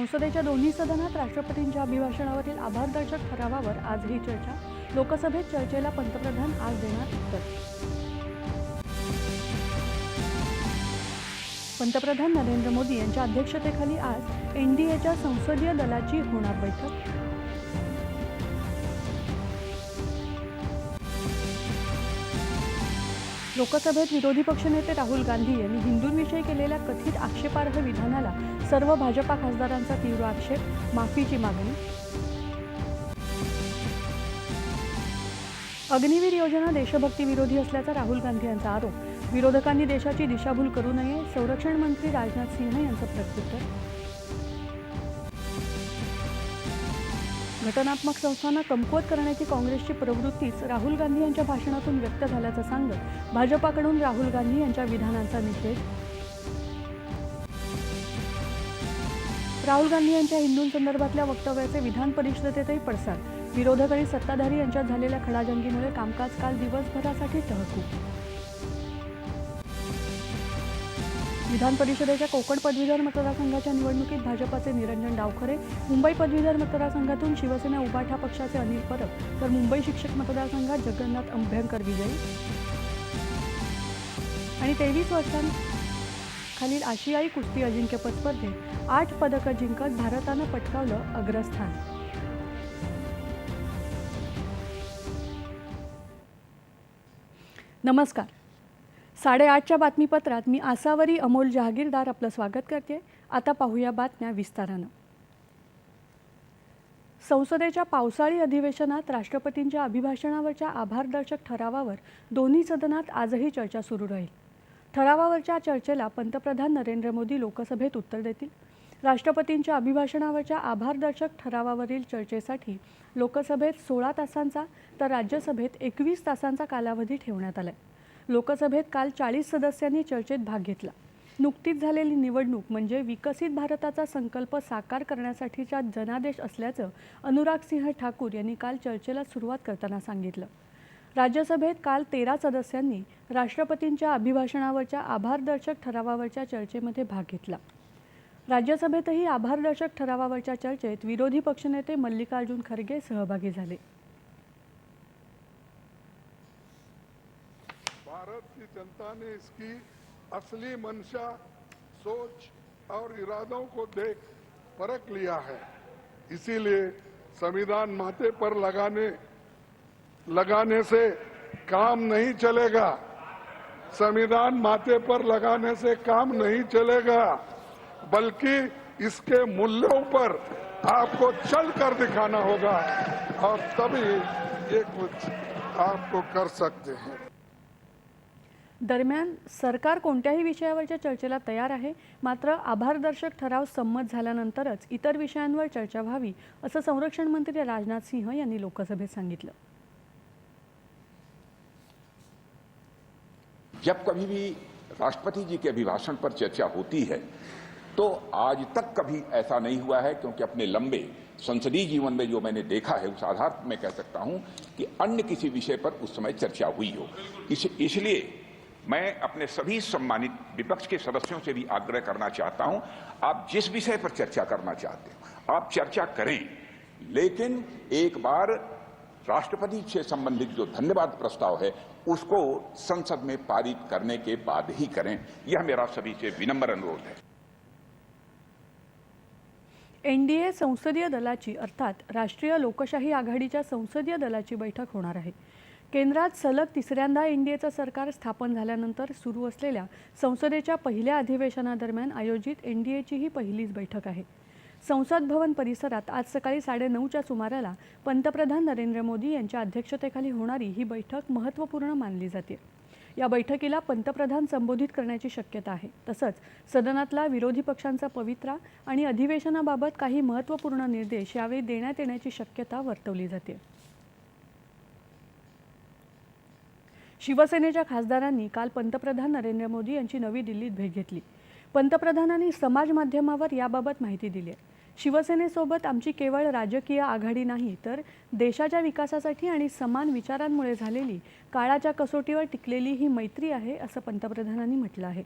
संसदेच्या दोन्ही सदनात राष्ट्रपतींच्या अभिभाषणावरील आभारदर्शक ठरावावर आज ही चर्चा. लोकसभेत चर्चेला पंतप्रधान आज देणार उत्तर. पंतप्रधान नरेंद्र मोदी यांच्या अध्यक्षतेखाली आज एनडीएच्या संसदीय दलाची होणार बैठक. लोकसभेत विरोधी पक्षनेते राहुल गांधी यांनी हिंदूंविषयी केलेल्या कथित आक्षेपार्ह विधानाला सर्व भाजपा खासदारांचा तीव्र आक्षेप माफीची मागणी. अग्निवीर योजना देशभक्ती विरोधी असल्याचा राहुल गांधी यांचा आरोप. विरोधकांनी देशाची दिशाभूल करू नये संरक्षण मंत्री राजनाथ सिंह यांचं प्रत्युत्तर. घटनात्मक संस्थांना कमकुवत करण्याची काँग्रेसची प्रवृत्तीच राहुल गांधी यांच्या भाषणातून व्यक्त झाल्याचं सांगत भाजपाकडून राहुल गांधी यांच्या विधानांचा निषेध. राहुल गांधी यांच्या हिंदूंसंदर्भातल्या वक्तव्याचे विधान परिषदेतही पडसाद. विरोधक आणि सत्ताधारी यांच्यात झालेल्या खडाजंगीमुळे कामकाज काल दिवसभरासाठी तहकूब विधान परिषदेच्या कोकण पदवीधर मतदारसंघाच्या निवडणुकीत भाजपाचे निरंजन डावखरे मुंबई पदवीधर मतदारसंघातून शिवसेना उबाठा पक्षाचे अनिल परब तर मुंबई शिक्षक मतदारसंघात जगन्नाथ अभ्यंकर विजयी. आणि तेवीस वर्षांखालील आशियाई कुस्ती अजिंक्यपद स्पर्धेत आठ पदकं जिंकत भारतानं पटकावलं अग्रस्थान. नमस्कार. साडेआठच्या बातमीपत्रात मी आसावरी अमोल जहागीरदार आपलं स्वागत करते. आता पाहूया बातम्या विस्तारानं. संसदेच्या पावसाळी अधिवेशनात राष्ट्रपतींच्या अभिभाषणावरच्या आभारदर्शक ठरावावर दोन्ही सदनात आजही चर्चा सुरू राहील. ठरावावरच्या चर्चेला पंतप्रधान नरेंद्र मोदी लोकसभेत उत्तर देतील. राष्ट्रपतींच्या अभिभाषणावरच्या आभारदर्शक ठरावावरील चर्चेसाठी लोकसभेत सोळा तासांचा तर राज्यसभेत एकवीस तासांचा कालावधी ठेवण्यात आला लोकसभेत काल चाळीस सदस्यांनी चर्चेत भाग घेतला. नुकतीच झालेली निवडणूक म्हणजे विकसित भारताचा संकल्प साकार करण्यासाठीचा जनादेश असल्याचं अनुराग सिंह ठाकूर यांनी काल चर्चेला सुरुवात करताना सांगितलं. राज्यसभेत काल तेरा सदस्यांनी राष्ट्रपतींच्या अभिभाषणावरच्या आभारदर्शक ठरावावरच्या चर्चेमध्ये भाग घेतला. राज्यसभेतही आभारदर्शक ठरावावरच्या चर्चेत विरोधी पक्षनेते मल्लिकार्जुन खरगे सहभागी झाले. भारत की जनता ने इसकी असली मंशा सोच और इरादों को देख परख लिया है। इसीलिए संविधान माथे पर लगाने लगाने से काम नहीं चलेगा। संविधान माथे पर लगाने से काम नहीं चलेगा। बल्कि इसके मूल्यों पर आपको चल कर दिखाना होगा और तभी ये कुछ आपको कर सकते हैं। दरम्यान सरकार कोणत्याही विषयावरच्या चर्चेला तयार आहे मात्र आभारदर्शक ठराव संमत झाल्यानंतरच इतर विषयांवर चर्चा व्हावी असं संरक्षण मंत्री राजनाथ सिंह यांनी लोकसभेत सांगितलं. जब कभी भी राष्ट्रपति जी के अभिभाषण पर चर्चा होती है तो आज तक कभी ऐसा नहीं हुआ है क्योंकि अपने लंबे संसदीय जीवन में जो मैंने देखा है उस आधार पर मैं कह सकता हूँ कि अन्य किसी विषय पर उस समय चर्चा हुई हो। इस, इसलिए मैं अपने सभी सम्मानित विपक्ष के सदस्यों से भी आग्रह करना चाहता हूँ आप जिस विषय पर चर्चा करना चाहते हो आप चर्चा करें। लेकिन एक बार राष्ट्रपति से संबंधित जो धन्यवाद प्रस्ताव है उसको संसद में पारित करने के बाद ही करें। यह मेरा सभी से विनम्र अनुरोध है। एन डी ए संसदीय दलाची अर्थात राष्ट्रीय लोकशाही आघाडीच्या संसदीय दलाची बैठक होणार आहे. केंद्रात सलग तिसऱ्यांदा एन डी एचं सरकार स्थापन झाल्यानंतर सुरू असलेल्या संसदेच्या पहिल्या अधिवेशनादरम्यान आयोजित एन डी एची ही पहिलीच बैठक आहे. संसद भवन परिसरात आज सकाळी साडेनऊच्या सुमाराला पंतप्रधान नरेंद्र मोदी यांच्या अध्यक्षतेखाली होणारी ही बैठक महत्त्वपूर्ण मानली जाते. या बैठकीला पंतप्रधान संबोधित करण्याची शक्यता आहे. तसंच सदनातला विरोधी पक्षांचा पवित्रा आणि अधिवेशनाबाबत काही महत्त्वपूर्ण निर्देश यावेळी देण्यात येण्याची शक्यता वर्तवली जाते. शिवसेनेच्या खासदारांनी काल पंतप्रधान नरेंद्र मोदी यांची नवी दिल्लीत भेट घेतली. पंतप्रधानांनी समाज माध्यमावर याबाबत माहिती दिली आहे. शिवसेनेसोबत आमची केवळ राजकीय आघाडी नाही तर देशाच्या विकासासाठी आणि समान विचारांमुळे झालेली काळाच्या कसोटीवर टिकलेली ही मैत्री आहे असं पंतप्रधानांनी म्हटलं आहे.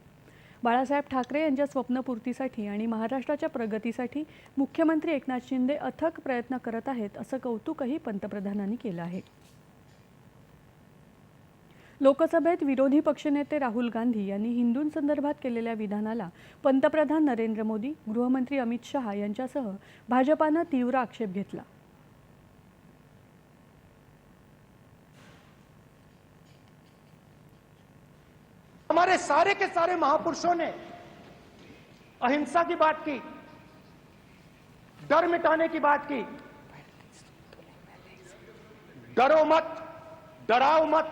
बाळासाहेब ठाकरे यांच्या स्वप्नपूर्तीसाठी आणि महाराष्ट्राच्या प्रगतीसाठी मुख्यमंत्री एकनाथ शिंदे अथक प्रयत्न करत आहेत असं कौतुकही पंतप्रधानांनी केलं आहे. लोकसभेत विरोधी पक्षनेते राहुल गांधी यांनी हिंदूंसंदर्भात केलेल्या विधानाला पंतप्रधान नरेंद्र मोदी गृहमंत्री अमित शहा यांच्यासह भाजपानं तीव्र आक्षेप घेतला. हमारे सारे के सारे महापुरुषों ने अहिंसा की बात की डर मिटाने की बात की। डरो मत डराओ मत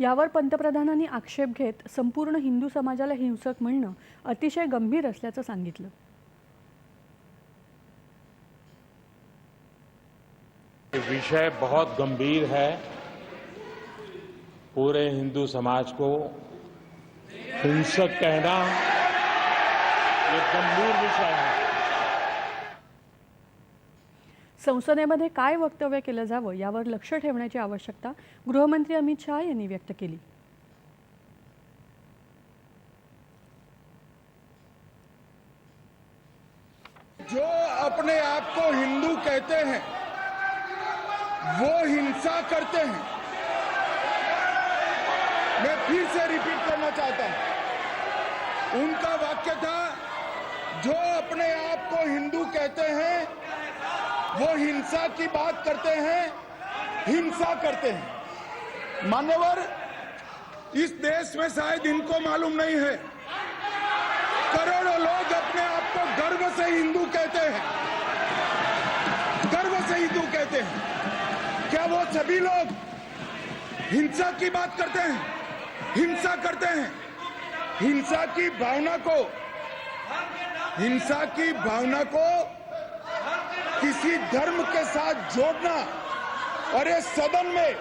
यावर पंतप्रधानांनी आक्षेप घेत संपूर्ण हिंदू समाजाला हिंसक म्हणणं अतिशय गंभीर असल्याचं सांगितलं. विषय बहुत गंभीर है। पूरे हिंदू समाज को हिंसक कहना ये गंभीर विषय है। संसदेमध्ये काय वक्तव्य केलं जावं यावर लक्ष ठेवण्याची आवश्यकता गृहमंत्री अमित शहा यांनी व्यक्त केली. जो अपने आप को हिंदू कहते हैं वो हिंसा करते हैं। मैं फिर से रिपीट करना चाहता हूं। उनका वाक्य था जो अपने आप को हिंदू कहते हैं वो हिंसा की बात करते हैं, हिंसा करते हैं। मान्यवर, इस देश में शायद इनको मालूम नहीं है। करोड़ों लोग अपने आप को गर्व से हिंदू कहते हैं। गर्व से हिंदू कहते हैं। क्या वो सभी लोग हिंसा की बात करते हैं? हिंसा करते हैं। हिंसा की भावना को, हिंसा की भावना को किसी धर्म के साथ जोड़ना और ये सदन में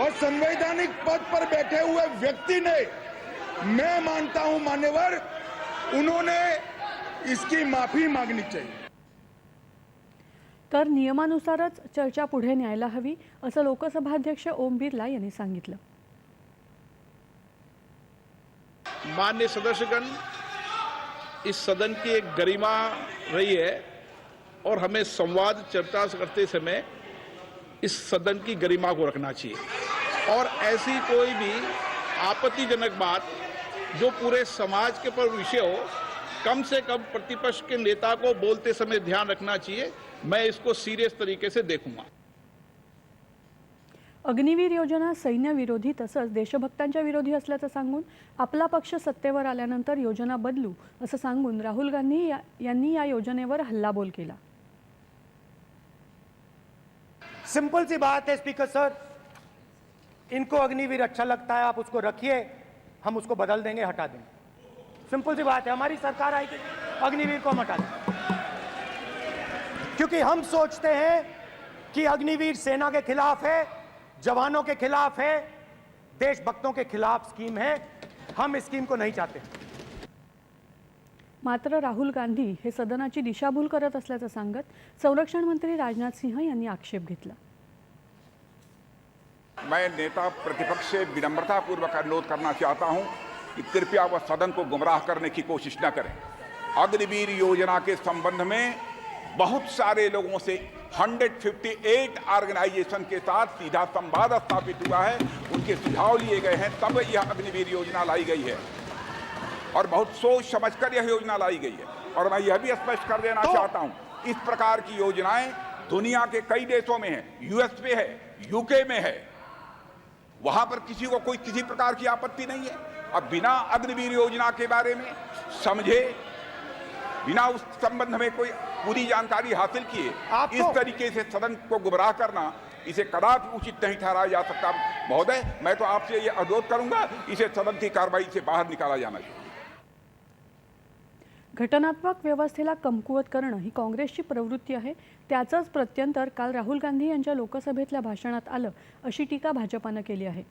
और संवैधानिक पद पर बैठे हुए व्यक्ति ने मैं मानता हूं मान्यवर उन्होंने इसकी माफी मांगनी चाहिए। तर नियमानुसारच चर्चा पुढे न्यायला हवी असं लोकसभाध्यक्ष ओम बिर्ला यांनी सांगितलं. मान्य सदस्यगण इस सदन की एक गरिमा रही है। और हमें संवाद चर्चा करते समय इस सदन की गरिमा को रखना चाहिए। और ऐसी कोई भी आपत्तिजनक बात जो पूरे समाज के पर विषय हो कम से कम प्रतिपक्ष के नेता को बोलते समय ध्यान रखना चाहिए। मैं इसको सीरियस तरीके से देखूंगा। अग्निवीर योजना सैन्य विरोधी तसंच देशभक्तांच्या विरोधी असल्याचं सांगून आपला पक्ष सत्तेवर आल्यानंतर योजना बदलू असं सांगून राहुल गांधी यांनी या योजनेवर हल्लाबोल केला. सिंपल सी बात है स्पीकर सर। इनको अग्निवीर अच्छा लगता है, आप उसको रखिए, हम उसको बदल देंगे, हटा देंगे। सिंपल सी बात है, हमारी सरकार आई थी अग्निवीर को हम हटा देंगे। क्योंकि हम सोचते हैं कि अग्निवीर सेना के खिलाफ है, जवानों के खिलाफ है, देशभक्तों के खिलाफ स्कीम है, हम इस स्कीम को नहीं चाहते। मात्र राहुल गांधी हे सदनाची दिशाभूल करत असल्याचं सांगत संरक्षण मंत्री राजनाथ सिंह यांनी आक्षेप घेतला. मैं नेता प्रतिपक्ष से विनम्रतापूर्वक अनुरोध करना चाहता हूं कि कृपया वह सदन को गुमराह करने की कोशिश न करें। अग्निवीर योजना के संबंध में बहुत सारे लोगों से 158 ऑर्गेनाइजेशन के साथ सीधा संवाद स्थापित हुआ है। उनके सुझाव लिए गए हैं तब यह अग्निवीर योजना लाई गई है। और बहुत सोच समझकर यह योजना लाई गई है। और मैं यह भी स्पष्ट कर देना तो- चाहता हूँ इस प्रकार की योजनाएँ दुनिया के कई देशों में है यूएस में है यूके में है। वहाँ पर किसी को कोई किसी प्रकार की आपत्ति नहीं है। अब बिना अग्निवीर योजना के बारे में समझे बिना उस संबंध में कोई पूरी जानकारी हासिल किए आप इस तो- तरीके से सदन को गुमराह करना इसे कदापि उचित नहीं ठहराया जा सकता। महोदय मैं तो आपसे ये अनुरोध करूँगा इसे सदन की कार्रवाई से बाहर निकाला जाना चाहिए। घटनात्मक व्यवस्थेला कमकुवत करणं ही काँग्रेसची प्रवृत्ती आहे. त्याचंच प्रत्यंतर काल राहुल गांधी यांच्या लोकसभेतल्या भाषणात आलं अशी टीका भाजपानं केली आहे.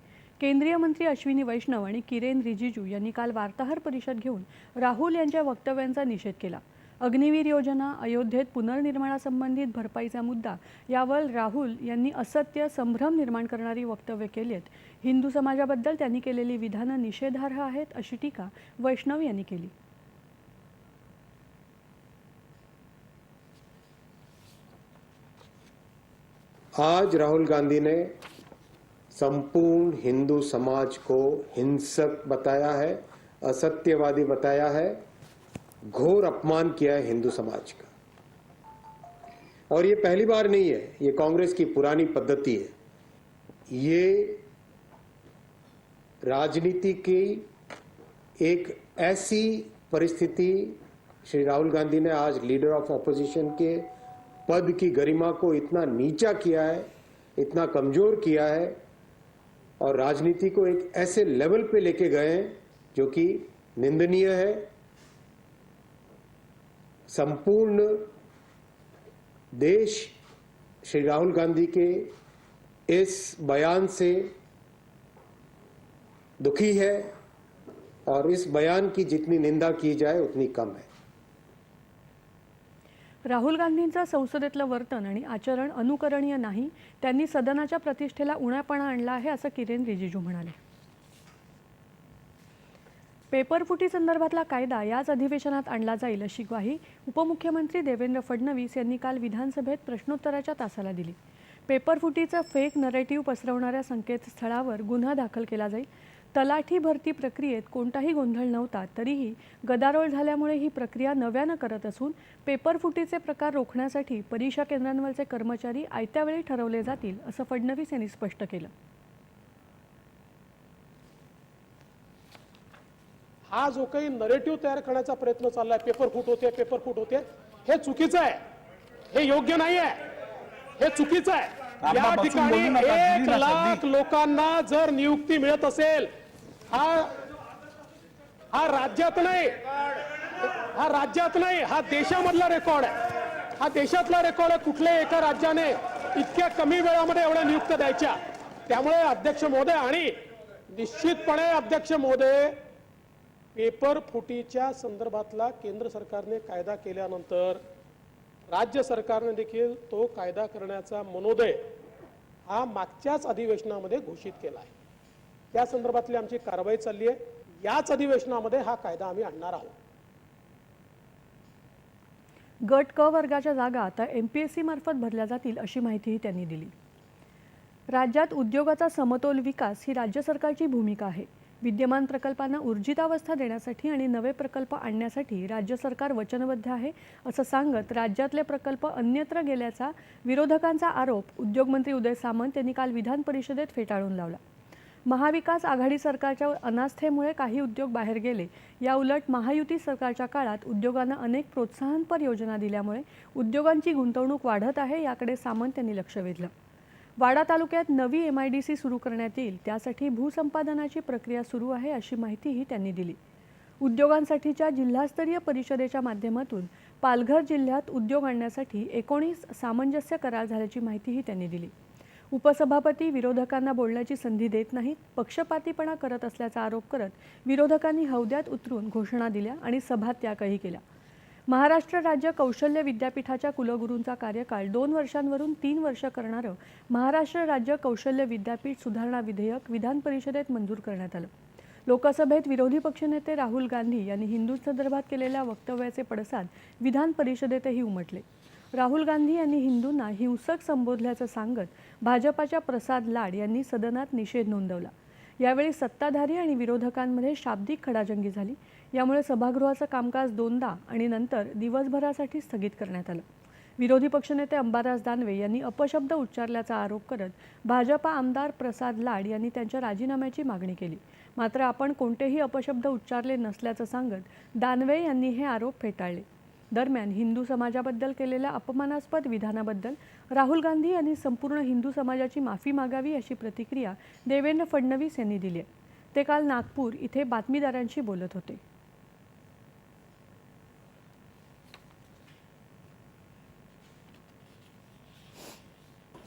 केंद्रीय मंत्री अश्विनी वैष्णव आणि किरेन रिजिजू यांनी काल वार्ताहर परिषद घेऊन राहुल यांच्या वक्तव्यांचा निषेध केला. अग्निवीर योजना अयोध्येत पुनर्निर्माणासंबंधित भरपाईचा मुद्दा यावर राहुल यांनी असत्य संभ्रम निर्माण करणारी वक्तव्य केली आहेत हिंदू समाजाबद्दल त्यांनी केलेली विधानं निषेधार्ह आहेत अशी टीका वैष्णव यांनी केली. आज राहुल गांधी ने संपूर्ण हिंदू समाज को हिंसक बताया है, असत्यवादी बताया है, घोर अपमान किया है हिंदू समाज का। और ये पहली बार नहीं है, ये कांग्रेस की पुरानी पद्धति है। ये राजनीति की एक ऐसी परिस्थिति श्री राहुल गांधी ने आज लीडर ऑफ़ ऑपोजिशन के पद की गरिमा को इतना नीचा किया है, इतना कमज़ोर किया है और राजनीति को एक ऐसे लेवल पे लेके गए हैं जो कि निंदनीय है, संपूर्ण देश श्री राहुल गांधी के इस बयान से दुखी है और इस बयान की जितनी निंदा की जाए, उतनी कम है। राहुल गांधींचं संसदेतलं वर्तन आणि आचरण अनुकरणीय नाही त्यांनी सदनाच्या प्रतिष्ठेला उण्यापणा आणला आहे असं किरेन रिजिजू म्हणाले. पेपरफुटी संदर्भातला कायदा याच अधिवेशनात आणला जाईल अशी ग्वाही उपमुख्यमंत्री देवेंद्र फडणवीस यांनी काल विधानसभेत प्रश्नोत्तराच्या तासाला दिली. पेपरफुटीचं फेक नरेटिव्ह पसरवणाऱ्या संकेतस्थळावर गुन्हा दाखल केला जाईल तलाठी भरती प्रक्रियेत कोणताही गोंधळ नव्हता तरीही गदारोळ झाल्यामुळे ही प्रक्रिया नव्यानं करत असून पेपरफुटीचे प्रकार रोखण्यासाठी परीक्षा केंद्रांवरचे कर्मचारी आयत्यावेळी ठरवले जातील असं फडणवीस यांनी स्पष्ट केलं. हा जो काही नरेटिव्ह तयार करण्याचा प्रयत्न चाललाय पेपर फूट होते पेपर फूट होते हे चुकीचं आहे. हे योग्य नाही आहे हे चुकीचं आहे. या ठिकाणी एक लाख लोकांना जर नियुक्ती मिळत असेल हा हा राज्यात नाही हा राज्यात नाही हा देशामधला रेकॉर्ड आहे. हा देशातला रेकॉर्ड आहे कुठल्याही एका राज्याने इतक्या कमी वेळामध्ये एवढ्या नियुक्त्या द्यायच्या. त्यामुळे अध्यक्ष महोदय आणि निश्चितपणे अध्यक्ष महोदय पेपर फुटीच्या संदर्भातला केंद्र सरकारने कायदा केल्यानंतर राज्य सरकारने देखील तो कायदा करण्याचा मनोदय हा मागच्याच अधिवेशनामध्ये घोषित केला आहे. त्या संदर्भातली आमची कारवाई चालली आहे याच अधिवेशनामध्ये हा कायदा आम्ही आणणार आहोत. गट क वर्गाच्या जागा आता एम पी एस सी मार्फत भरल्या जातील अशी माहितीही त्यांनी दिली. राज्यात उद्योगाचा समतोल विकास ही राज्य सरकारची भूमिका आहे. विद्यमान प्रकल्पांना ऊर्जितावस्था देण्यासाठी आणि नवे प्रकल्प आणण्यासाठी राज्य सरकार वचनबद्ध आहे असं सांगत राज्यातले प्रकल्प अन्यत्र गेल्याचा विरोधकांचा आरोप उद्योगमंत्री उदय सामंत यांनी काल विधान परिषदेत फेटाळून लावला. महाविकास आघाडी सरकारच्या अनास्थेमुळे काही उद्योग बाहेर गेले. या उलट महायुती सरकारच्या काळात उद्योगांना अनेक प्रोत्साहनपर योजना दिल्यामुळे उद्योगांची गुंतवणूक वाढत आहे याकडे सामंत यांनी लक्ष वेधलं. वाडा तालुक्यात नवी एम आय डी सी सुरू करण्यात येईल. त्यासाठी भूसंपादनाची प्रक्रिया सुरू आहे अशी माहितीही त्यांनी दिली. उद्योगांसाठीच्या जिल्हास्तरीय परिषदेच्या माध्यमातून पालघर जिल्ह्यात उद्योग आणण्यासाठी एकोणीस सामंजस्य करार झाल्याची माहितीही त्यांनी दिली. उपसभापती विरोधकांना बोलण्याची संधी देत नाहीत पक्षपातीपणा करत असल्याचा आरोप करत विरोधकांनी हौद्यात उतरून घोषणा दिल्या आणि सभात्यागही केला महाराष्ट्र राज्य कौशल्य विद्यापीठाच्या कुलगुरूंचा कार्यकाळ दोन वर्षांवरून तीन वर्ष करणारं महाराष्ट्र राज्य कौशल्य विद्यापीठ सुधारणा विधेयक विधान परिषदेत मंजूर करण्यात आलं. लोकसभेत विरोधी पक्षनेते राहुल गांधी यांनी हिंदूंसंदर्भात केलेल्या वक्तव्याचे पडसाद विधान परिषदेतही उमटले. राहुल गांधी यांनी हिंदूंना हिंसक संबोधल्याचं सांगत भाजपाच्या प्रसाद लाड यांनी सदनात निषेध नोंदवला. यावेळी सत्ताधारी आणि विरोधकांमध्ये शाब्दिक खडाजंगी झाली. यामुळे सभागृहाचं कामकाज दोनदा आणि नंतर दिवसभरासाठी स्थगित करण्यात आलं. विरोधी पक्षनेते अंबादास दानवे यांनी अपशब्द उच्चारल्याचा आरोप करत भाजपा आमदार प्रसाद लाड यांनी त्यांच्या राजीनाम्याची मागणी केली. मात्र आपण कोणतेही अपशब्द उच्चारले नसल्याचं सांगत दानवे यांनी हे आरोप फेटाळले. दरम्यान हिंदू समाजाबद्दल केलेल्या अपमानास्पद विधानाबद्दल राहुल गांधी यांनी संपूर्ण हिंदू समाजाची माफी मागावी अशी प्रतिक्रिया देवेंद्र फडणवीस यांनी दिली आहे. ते काल नागपूर इथे बातमीदारांशी बोलत होते.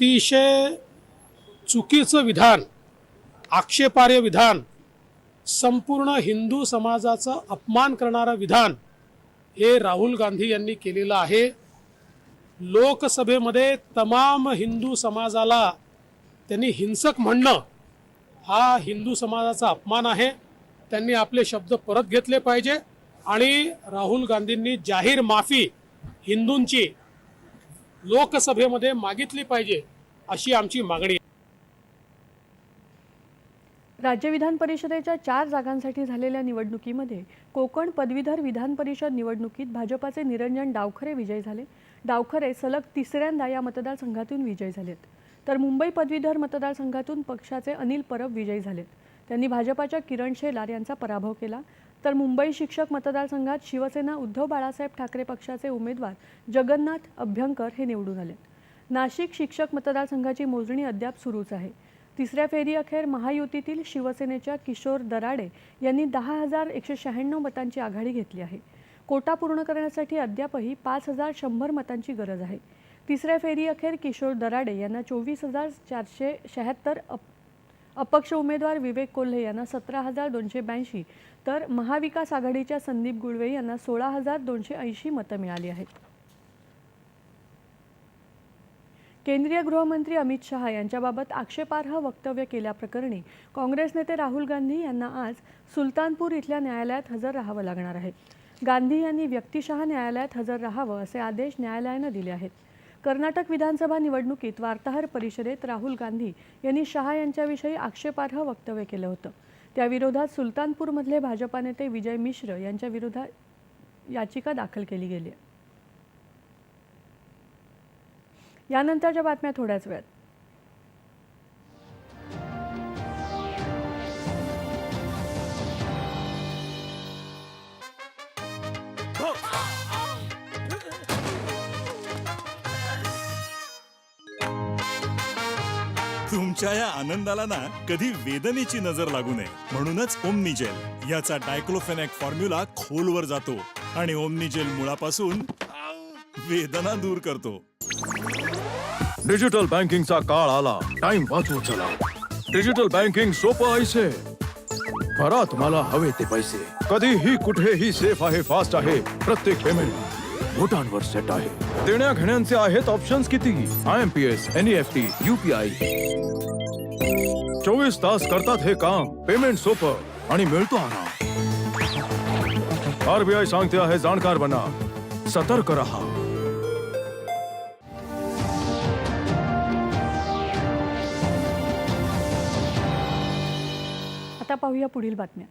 अतिशय चुकीचं विधान आक्षेपार्य विधान संपूर्ण हिंदू समाजाचा अपमान करणारं विधान हे राहुल गांधी यांनी केलेलं आहे. लोकसभेमध्ये तमाम हिंदू समाजाला त्यांनी हिंसक म्हणणं हा हिंदू समाजाचा अपमान आहे. त्यांनी आपले शब्द परत घेतले पाहिजे आणि राहुल गांधींनी जाहीर माफी हिंदूंची लोकसभेमध्ये मागितली पाहिजे अशी आमची मागणी राज्य विधान परिषदेच्या चार जागांसाठी झालेल्या निवडणुकीमध्ये कोकण पदवीधर विधान परिषद निवडणुकीत भाजपाचे निरंजन डावखरे विजयी झाले. डावखरे सलग तिसऱ्यांदा या मतदारसंघातून विजयी झालेत. तर मुंबई पदवीधर मतदारसंघातून पक्षाचे अनिल परब विजयी झालेत. त्यांनी भाजपाच्या किरण शेलार यांचा पराभव केला. तर मुंबई शिक्षक मतदारसंघात शिवसेना उद्धव बाळासाहेब ठाकरे पक्षाचे उमेदवार जगन्नाथ अभ्यंकर हे निवडून आले. नाशिक शिक्षक मतदारसंघाची मोजणी अद्याप सुरूच आहे. तिसऱ्या फेरीअखेर महायुतीतील शिवसेनेच्या किशोर दराडे यांनी दहा हजार एकशे शहाण्णव मतांची आघाडी घेतली आहे. कोटा पूर्ण करण्यासाठी अद्यापही पाच हजार शंभर मतांची गरज आहे. तिसऱ्या फेरीअखेर किशोर दराडे यांना चोवीस हजार चारशे शहात्तर अपक्ष उमेदवार विवेक कोल्हे यांना सतरा हजार दोनशे ब्याऐंशी तर महाविकास आघाडीच्या संदीप गुळवे यांना सोळा हजार दोनशे ऐंशी मतं मिळाली आहेत. केंद्रीय गृहमंत्री अमित शहा यांच्याबाबत आक्षेपार्ह वक्तव्य केल्याप्रकरणी काँग्रेस नेते राहुल गांधी यांना आज सुलतानपूर इथल्या न्यायालयात हजर राहावं लागणार आहे. गांधी यांनी व्यक्तिशः न्यायालयात हजर राहावं असे आदेश न्यायालयानं दिले आहेत. कर्नाटक विधानसभा निवडणुकीत वार्ताहर परिषदेत राहुल गांधी यांनी शहा यांच्याविषयी आक्षेपार्ह वक्तव्य केलं होतं. त्याविरोधात सुलतानपूरमधले भाजपा नेते विजय मिश्र यांच्या विरोधात याचिका दाखल केली गेली यानंतरच्या बातम्या थोड्याच वेळात. तुमच्या या आनंदाला ना कधी वेदनेची नजर लागू नये. म्हणूनच ओमनिजेल याचा डायक्लोफेनॅक फॉर्म्युला खोलवर जातो आणि ओमनिजेल मुळापासून वेदना दूर करतो. डिजिटल बँकिंगचा काळ आला. टाइम वाचवू चला. डिजिटल बँकिंग सोपं आहे. भरा तुम्हाला हवे ते पैसे. कधीही कुठेही सेफ आहे फास्ट आहे. प्रत्येक पेमेंट बोटांवर सेट आहे. देण्या घेण्यांचे आहेत ऑप्शन्स किती? I M P S N F T UPI चोवीस तास करतात हे काम. पेमेंट सोपं आणि मिळतो आराम. आरबीआय सांगते आहे जाणकार बना. सतर्क रहा. आता पाहूया पुढील बातम्या.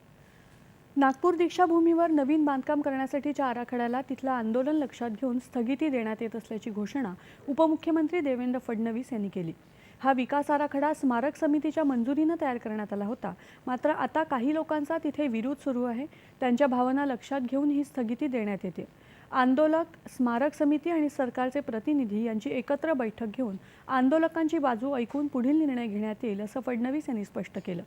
नागपूर दीक्षाभूमीवर नवीन बांधकाम करण्यासाठीच्या आराखड्याला तिथलं आंदोलन लक्षात घेऊन स्थगिती देण्यात येत असल्याची घोषणा उपमुख्यमंत्री देवेंद्र फडणवीस यांनी केली. हा विकास आराखडा स्मारक समितीच्या मंजुरीनं तयार करण्यात आला होता. मात्र आता काही लोकांचा तिथे विरोध सुरू आहे. त्यांच्या भावना लक्षात घेऊन ही स्थगिती देण्यात येते. आंदोलक स्मारक समिती आणि सरकारचे प्रतिनिधी यांची एकत्र बैठक घेऊन आंदोलकांची बाजू ऐकून पुढील निर्णय घेण्यात येईल असं फडणवीस यांनी स्पष्ट केलं.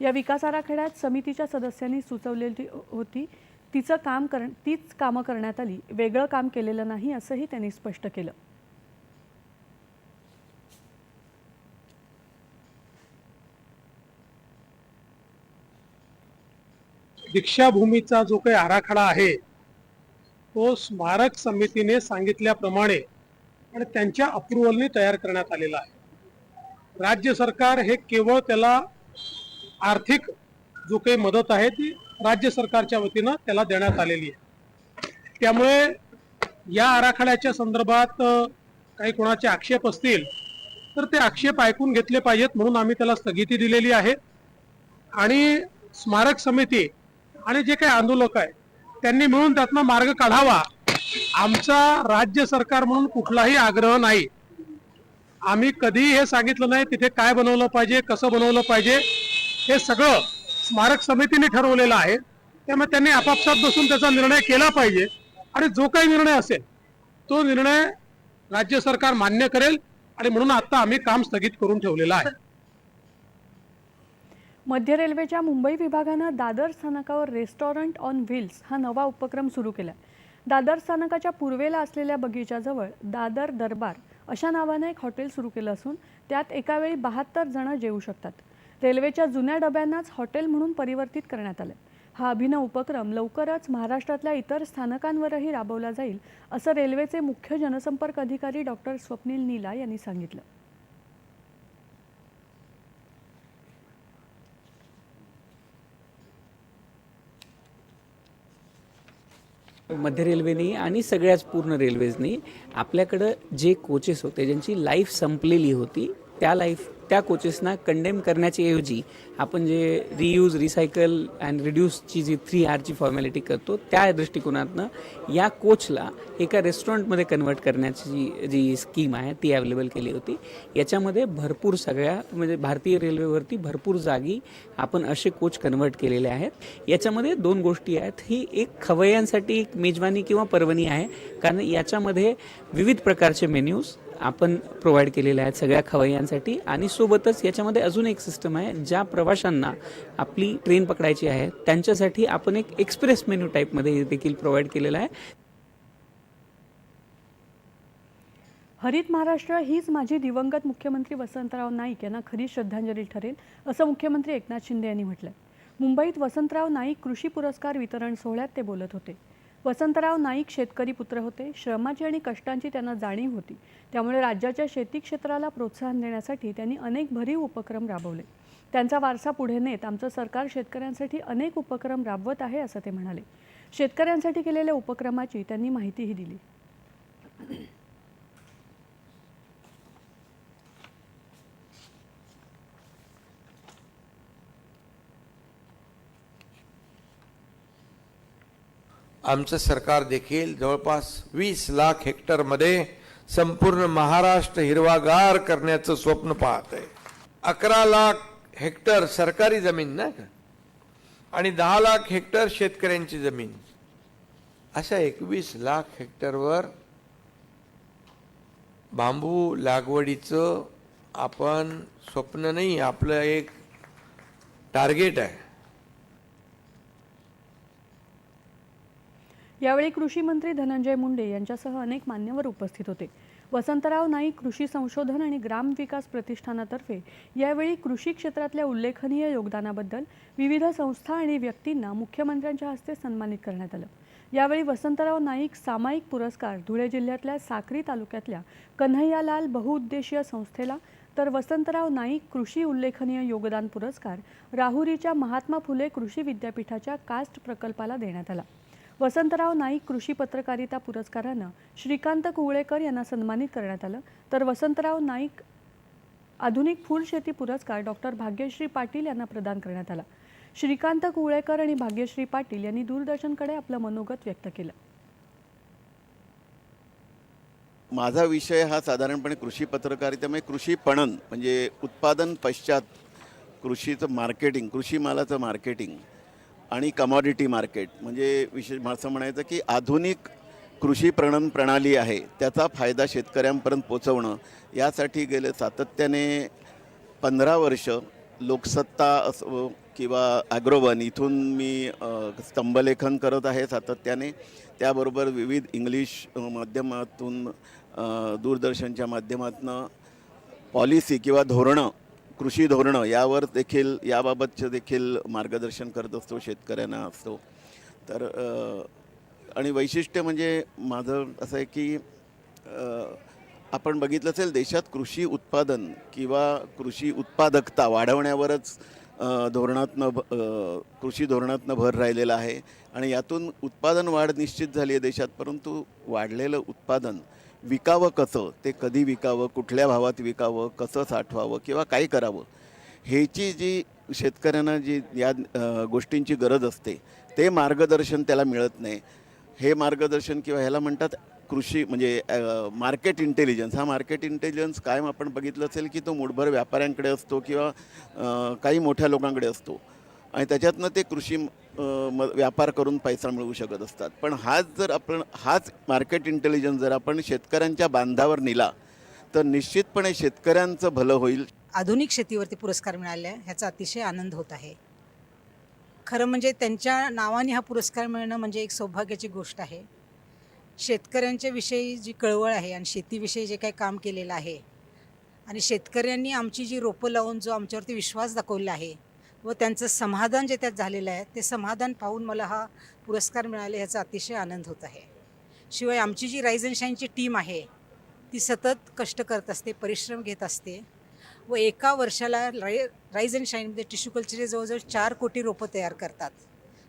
या विकास आराखड्यात समितीच्या सदस्यांनी सुचवलेली होती तिचं काम कर तीच कामं करण्यात आली. वेगळं काम केलेलं नाही असंही त्यांनी स्पष्ट केलं. दीक्षाभूमीचा जो काही आराखडा आहे तो स्मारक समितीने सांगितल्याप्रमाणे आणि त्यांच्या अप्रुव्हलने तयार करण्यात आलेला आहे. राज्य सरकार हे केवळ त्याला आर्थिक जो काही मदत आहे ती राज्य सरकारच्या वतीनं त्याला देण्यात आलेली आहे. त्यामुळे या आराखड्याच्या संदर्भात काही कोणाचे आक्षेप असतील तर ते आक्षेप ऐकून घेतले पाहिजेत म्हणून आम्ही त्याला स्थगिती दिलेली आहे. आणि स्मारक समिती आणि जे काही आंदोलक आहे त्यांनी मिळून त्यातनं मार्ग काढावा. आमचा राज्य सरकार म्हणून कुठलाही आग्रह नाही. आम्ही कधीही हे सांगितलं नाही तिथे काय बनवलं पाहिजे कसं बनवलं पाहिजे हे सगळं स्मारक समितीने ठरवलेलं आहे. त्यामुळे त्यांनी आपापसात बसून त्याचा निर्णय केला पाहिजे. आणि जो काही निर्णय असेल तो निर्णय राज्य सरकार मान्य करेल आणि म्हणून आता आम्ही काम स्थगित करून ठेवलेलं आहे. मध्य रेल्वेच्या मुंबई विभागानं दादर स्थानकावर रेस्टॉरंट ऑन व्हील्स हा नवा उपक्रम सुरू केला दादर स्थानकाच्या पूर्वेला असलेल्या बगीच्याजवळ दादर दरबार अशा नावानं एक हॉटेल सुरू केलं असून त्यात एकावेळी बहात्तर जणं जेवू शकतात. रेल्वेच्या जुन्या डब्यांनाच हॉटेल म्हणून परिवर्तित करण्यात आलं हा अभिनव उपक्रम लवकरच महाराष्ट्रातल्या इतर स्थानकांवरही राबवला जाईल असं रेल्वेचे मुख्य जनसंपर्क अधिकारी डॉक्टर स्वप्नील नीला यांनी सांगितलं. मध्य रेल्वेने आणि सगळ्याच पूर्ण रेल्वेजनी आपल्याकडं जे कोचेस होते ज्यांची लाईफ संपलेली होती त्या लाईफ त्या कोचेसना कंडेम करण्याच्या ऐवजी आपण जे रियूज रिसायकल अँड रिड्यूसची जी थ्री आरची फॉर्मॅलिटी करतो त्या दृष्टिकोनातनं या कोचला एका रेस्टॉरंटमध्ये कन्वर्ट करण्याची जी जी स्कीम आहे ती अवेलेबल केली होती. याच्यामध्ये भरपूर सगळ्या म्हणजे भारतीय रेल्वेवरती भरपूर जागी आपण असे कोच कन्वर्ट केलेले आहेत. याच्यामध्ये दोन गोष्टी आहेत. ही एक खवय्यांसाठी एक मेजवानी किंवा पर्वणी आहे. कारण याच्यामध्ये विविध प्रकारचे मेन्यूज आपण प्रोव्हाइड केलेले आहेत सगळ्या खवय्यांसाठी आणि सोबतच याच्यामध्ये अजून एक सिस्टम आहे ज्या प्रवाशांना आपली ट्रेन पकडायची आहे त्यांच्यासाठी आपण एक एक्सप्रेस मेन्यू टाईपमध्ये देखील प्रोव्हाइड केलेला आहे. हरित महाराष्ट्र हीच माझी दिवंगत मुख्यमंत्री वसंतराव नाईक यांना खरी श्रद्धांजली ठरेल असं मुख्यमंत्री एकनाथ शिंदे यांनी म्हटलं मुंबईत वसंतराव नाईक कृषी पुरस्कार वितरण सोहळ्यात ते बोलत होते. वसंतराव नाईक शेतकरी पुत्र होते. श्रमाची आणि कष्टांची त्यांना जाणीव होती. त्यामुळे राज्याच्या शेती क्षेत्राला प्रोत्साहन देण्यासाठी त्यांनी अनेक भरीव उपक्रम राबवले. त्यांचा वारसा पुढे नेत आमचं सरकार शेतकऱ्यांसाठी अनेक उपक्रम राबवत आहे असं ते म्हणाले. शेतकऱ्यांसाठी केलेल्या उपक्रमाची त्यांनी माहितीही दिली. आमचं सरकार देखील जवळपास वीस लाख हेक्टरमध्ये संपूर्ण महाराष्ट्र हिरवागार करण्याचं स्वप्न पाहत आहे. अकरा लाख हेक्टर सरकारी जमीन ना का आणि दहा लाख हेक्टर शेतकऱ्यांची जमीन. अशा एकवीस लाख हेक्टरवर बांबू लागवडीचं आपण स्वप्न नाही आपलं एक टार्गेट आहे. यावेळी कृषी मंत्री धनंजय मुंडे यांच्यासह अनेक मान्यवर उपस्थित होते. वसंतराव नाईक कृषी संशोधन आणि ग्राम विकास प्रतिष्ठानातर्फे यावेळी कृषी क्षेत्रातल्या उल्लेखनीय योगदानाबद्दल विविध संस्था आणि व्यक्तींना मुख्यमंत्र्यांच्या हस्ते सन्मानित करण्यात आलं. यावेळी वसंतराव नाईक सामायिक पुरस्कार धुळे जिल्ह्यातल्या साक्री तालुक्यातल्या कन्हैयालाल बहुउद्देशीय संस्थेला तर वसंतराव नाईक कृषी उल्लेखनीय योगदान पुरस्कार राहुरीच्या महात्मा फुले कृषी विद्यापीठाच्या कास्ट प्रकल्पाला देण्यात आला. वसंतराव नाईक कृषी पत्रकारिता पुरस्कारानं श्रीकांत कुवळेकर यांना सन्मानित करण्यात आलं. तर वसंतराव नाईक आधुनिक फुलशेती पुरस्कार डॉक्टर भाग्यश्री पाटील यांना प्रदान करण्यात आला. श्रीकांत कुवळेकर आणि भाग्यश्री पाटील यांनी दूरदर्शनकडे आपलं मनोगत व्यक्त केलं. माझा विषय हा साधारणपणे कृषी पत्रकारितेमुळे म्हणजे कृषी पणन म्हणजे उत्पादन पश्चात कृषीचं मार्केटिंग कृषी मालाचं मार्केटिंग आणि कमॉडिटी मार्केट म्हणजे विशेष असं म्हणायचं की आधुनिक कृषी प्रणन प्रणाली आहे त्याचा फायदा शेतकऱ्यांपर्यंत पोचवणं यासाठी गेले सातत्याने पंधरा वर्ष लोकसत्ता असो किंवा ॲग्रोवन इथून मी स्तंभलेखन करत आहे सातत्याने. त्याबरोबर विविध इंग्लिश माध्यमातून दूरदर्शनच्या माध्यमातून पॉलिसी किंवा धोरणं कृषी धोरणं यावर देखील याबाबतचं देखील मार्गदर्शन करत असतो शेतकऱ्यांना असतो. तर आणि वैशिष्ट्य म्हणजे माझं असं आहे की आपण बघितलं असेल देशात कृषी उत्पादन किंवा कृषी उत्पादकता वाढवण्यावरच धोरणातनं भ- कृषी धोरणातनं भर राहिलेला आहे. आणि यातून उत्पादन वाढ निश्चित झाली आहे देशात परंतु वाढलेलं उत्पादन विकावं कसं ते कधी विकावं कुठल्या भावात विकावं कसं साठवावं किंवा काय करावं ह्याची जी शेतकऱ्यांना जी या गोष्टींची गरज असते ते मार्गदर्शन त्याला मिळत नाही. हे मार्गदर्शन किंवा ह्याला म्हणतात कृषी म्हणजे मार्केट इंटेलिजन्स. हा मार्केट इंटेलिजन्स कायम आपण बघितलं असेल की तो मूठभर व्यापाऱ्यांकडे असतो किंवा काही मोठ्या लोकांकडे असतो. आणि त्याच्यातनं ते कृषी म- व्यापार करून पैसा मिळवू शकत असतात. पण हाच जर आपण हाच मार्केट इंटेलिजन्स जर आपण शेतकऱ्यांच्या बांधावर नेला तर निश्चितपणे शेतकऱ्यांचं भलं होईल. आधुनिक शेतीवरती पुरस्कार मिळाले ह्याचा अतिशय आनंद होत आहे. खरं म्हणजे त्यांच्या नावाने हा पुरस्कार मिळणं म्हणजे एक सौभाग्याची गोष्ट आहे. शेतकऱ्यांच्या विषयी जी कळवळ आहे आणि शेतीविषयी जे काही काम केलेलं आहे आणि शेतकऱ्यांनी आमची जी रोपं लावून जो आमच्यावरती विश्वास दाखवला आहे व त्यांचं समाधान जे त्यात झालेलं आहे ते समाधान पाहून मला हा पुरस्कार मिळाला ह्याचा अतिशय आनंद होत आहे. शिवाय आमची जी राईज अँड शाईनची टीम आहे ती सतत कष्ट करत असते परिश्रम घेत असते व एका वर्षाला राय राईज अँड शाईनमध्ये टिश्यू कल्चरचे जवळजवळ चार कोटी रोपं तयार करतात.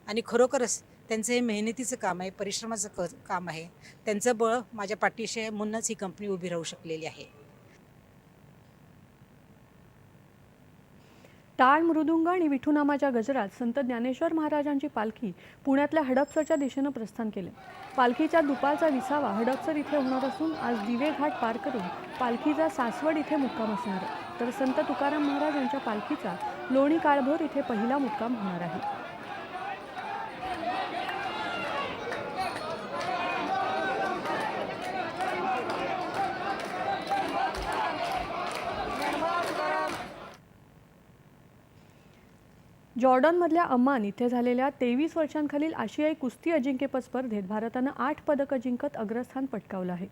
आणि खरोखरच त्यांचं हे मेहनतीचं काम आहे परिश्रमाचं क काम आहे. त्यांचं बळ माझ्या पाठीशी आहे म्हणूनच ही कंपनी उभी राहू शकलेली आहे. टाळ मृदुंग आणि विठुनामाच्या गजरात संत ज्ञानेश्वर महाराजांची पालखी पुण्यातल्या हडपसरच्या दिशेनं प्रस्थान केलं. पालखीच्या दुपारचा विसावा हडपसर इथे होणार असून आज दिवे घाट पार करून पालखीचा सासवड इथे मुक्काम असणार आहे. तर संत तुकाराम महाराज यांच्या पालखीचा लोणी काळभोर इथे पहिला मुक्काम होणार आहे. जॉर्डनमधल्या अम्मान इथे झालेल्या तेवीस वर्षांखालील आशियाई कुस्ती अजिंक्यपद स्पर्धेत भारतानं आठ पदकं जिंकत अग्रस्थान पटकावलं आहे.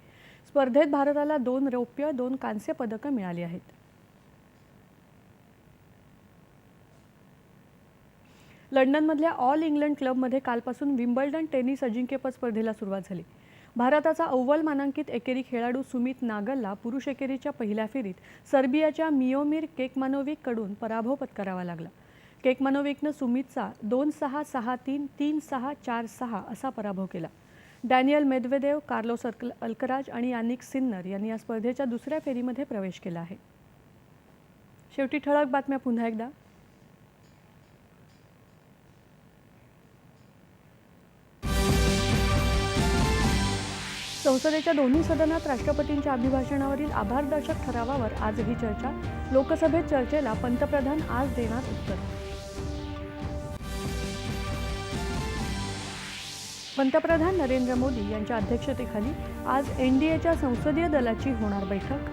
स्पर्धेत भारताला दोन रौप्य दोन कांस्य पदकं मिळाली आहेत. लंडनमधल्या ऑल इंग्लंड क्लबमध्ये कालपासून विम्बल्डन टेनिस अजिंक्यपद स्पर्धेला सुरुवात झाली. भारताचा अव्वल मानांकित एकेरी खेळाडू सुमित नागलला पुरुष एकेरीच्या पहिल्या फेरीत सर्बियाच्या मियोमिर केकमानोविककडून पराभव पत्करावा लागला. केकमानोविकनं सुमितचा दोन सहा सहा तीन तीन सहा चार सहा असा पराभव केला. डॅनियल मेदवेदेव कार्लोस अल्क अल्कराज आणि यानिक सिन्नर यांनी या स्पर्धेच्या दुसऱ्या फेरीमध्ये प्रवेश केला आहे. शेवटी ठळक बातम्या पुन्हा एकदा. संसदेच्या दोन्ही सदनात राष्ट्रपतींच्या अभिभाषणावरील आभारदर्शक ठरावावर आजही चर्चा. लोकसभेत चर्चेला पंतप्रधान आज देणार उत्तर. पंतप्रधान नरेंद्र मोदी यांच्या अध्यक्षतेखाली आज एनडीएच्या संसदीय दलाची होणार बैठक.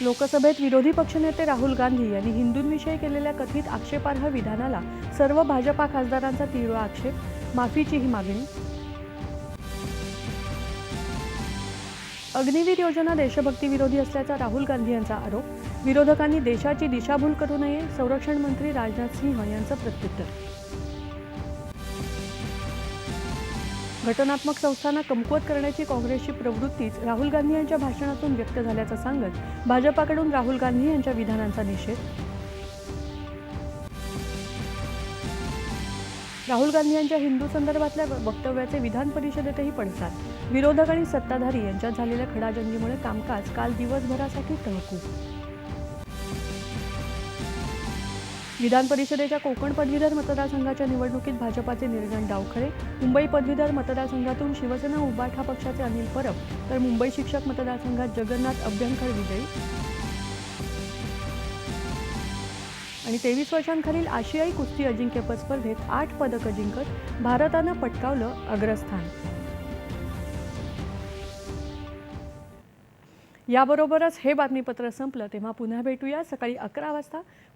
लोकसभेत विरोधी पक्षनेते राहुल गांधी यांनी हिंदूंविषयी केलेल्या कथित आक्षेपार्ह विधानाला सर्व भाजपा खासदारांचा तीव्र आक्षेप माफीचीही मागणी. अग्निवीर योजना देशभक्ती विरोधी असल्याचा राहुल गांधी यांचा आरोप विरोधकांनी देशाची दिशाभूल करू नये संरक्षण मंत्री राजनाथ सिंह यांचं प्रत्युत्तर. घटनात्मक संस्थांना कमकुवत करण्याची काँग्रेसची प्रवृत्तीच राहुल गांधी यांच्या भाषणातून व्यक्त झाल्याचं सांगत भाजपाकडून राहुल गांधी यांच्या विधानांचा निषेध. राहुल गांधी यांच्या हिंदू संदर्भातल्या वक्तव्याचे विधान परिषदेतही पडसाद विरोधक आणि सत्ताधारी यांच्यात झालेल्या खडाजंगीमुळे कामकाज काल दिवसभरासाठी तहकूब. विधान परिषदेच्या कोकण पदवीधर मतदारसंघाच्या निवडणुकीत भाजपाचे निर्गण डावखळे. मुंबई पदवीधर मतदारसंघातून शिवसेना उबाठा पक्षाचे अनिल परब. तर मुंबई शिक्षक मतदारसंघात जगन्नाथ अभ्यंकर विजयी. आणि तेवीस वर्षांखालील आशियाई कुस्ती अजिंक्यपद स्पर्धेत आठ पदकं जिंकत भारतानं पटकावलं अग्रस्थान. याबरोबरच हे बातमीपत्र संपलं तेव्हा पुन्हा भेटूया सकाळी अकरा वाजता.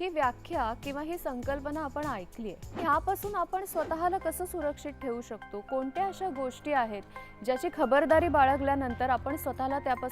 ही व्याख्या किंवा ही संकल्पना आपण ऐकली आहे ह्यापासून आपण स्वतःला कसं सुरक्षित ठेवू शकतो? कोणत्या अशा गोष्टी आहेत ज्याची खबरदारी बाळगल्यानंतर आपण स्वतःला त्यापासून